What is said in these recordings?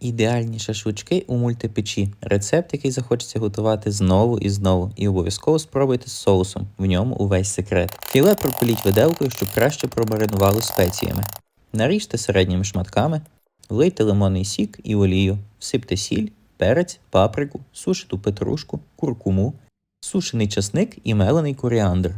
Ідеальні шашлички у мультипечі. Рецепт, який захочеться готувати знову і знову. І обов'язково спробуйте з соусом. В ньому увесь секрет. Філе пропиліть виделкою, щоб краще промаринувало спеціями. Наріжте середніми шматками, влийте лимонний сік і олію, всипте сіль, перець, паприку, сушиту петрушку, куркуму, сушений часник і мелений коріандр.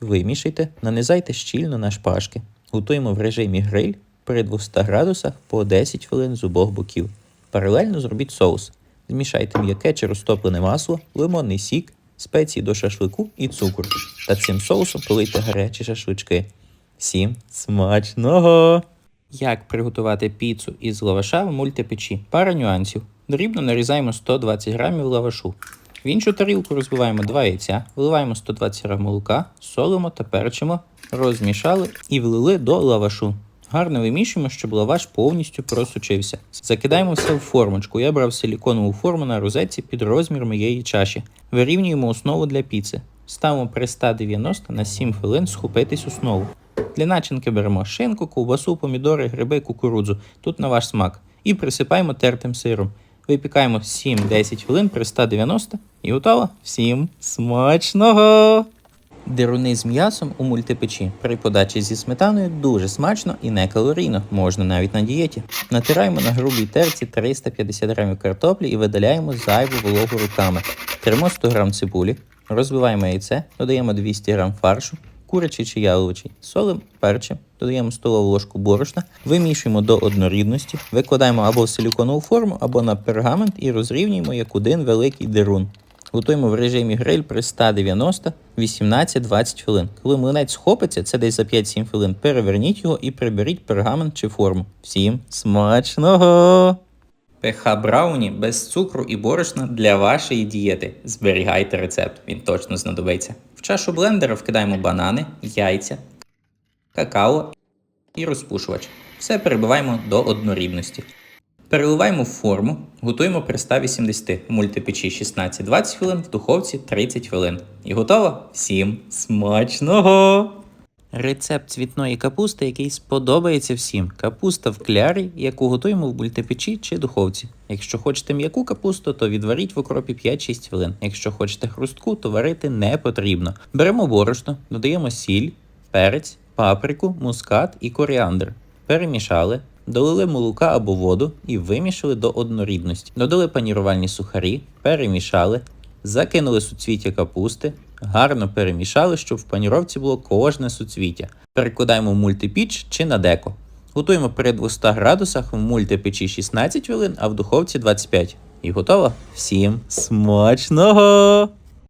Вимішайте, нанизайте щільно на шпажки. Готуємо в режимі гриль при 200 градусах по 10 хвилин з обох боків. Паралельно зробіть соус. Змішайте м'яке чи розтоплене масло, лимонний сік, спеції до шашлику і цукор. Та цим соусом полийте гарячі шашлички. Всім смачного! Як приготувати піцу із лаваша в мультипечі? Пара нюансів. Дрібно нарізаємо 120 грамів лавашу. В іншу тарілку розбиваємо 2 яйця, виливаємо 120 грам молока, солимо та перчимо, розмішали і влили до лавашу. Гарно вимішуємо, щоб лаваш повністю просучився. Закидаємо все в формочку. Я брав силіконову форму на розетці під розмір моєї чаші. Вирівнюємо основу для піци. Ставимо при 190 на 7 хвилин схопитись основу. Для начинки беремо шинку, ковбасу, помідори, гриби, кукурудзу. Тут на ваш смак. І присипаємо тертим сиром. Випікаємо 7-10 хвилин при 190 і готово. Всім смачного! Деруни з м'ясом у мультипечі при подачі зі сметаною дуже смачно і не калорійно, можна навіть на дієті. Натираємо на грубій терці 350 грамів картоплі і видаляємо зайву вологу руками. Тримо 100 грам цибулі, розбиваємо яйце, додаємо 200 грам фаршу, курячий чи яловичий, солим, перчим, додаємо столову ложку борошна, вимішуємо до однорідності, викладаємо або в силіконову форму, або на пергамент і розрівнюємо як один великий дерун. Готуємо в режимі гриль при 190 18-20 хвилин. Коли млинець схопиться, це десь за 5-7 хвилин, переверніть його і приберіть пергамент чи форму. Всім смачного! ПХ Брауні без цукру і борошна для вашої дієти. Зберігайте рецепт, він точно знадобиться. В чашу блендера вкидаємо банани, яйця, какао і розпушувач. Все перебиваємо до однорідності. Переливаємо в форму, готуємо при 180 мультипечі 16-20 хвилин, в духовці 30 хвилин. І готово? Всім смачного! Рецепт цвітної капусти, який сподобається всім. Капуста в клярі, яку готуємо в мультипечі чи духовці. Якщо хочете м'яку капусту, то відваріть в окропі 5-6 хвилин. Якщо хочете хрустку, то варити не потрібно. Беремо борошно, додаємо сіль, перець, паприку, мускат і коріандр. Перемішали, долили молока або воду і вимішали до однорідності. Додали панірувальні сухарі, перемішали, закинули суцвіття капусти, гарно перемішали, щоб в паніровці було кожне суцвіття. Перекладаємо в мультипіч чи на деко. Готуємо при 200 градусах в мультипечі 16 хвилин, а в духовці 25. І готово. Всім смачного!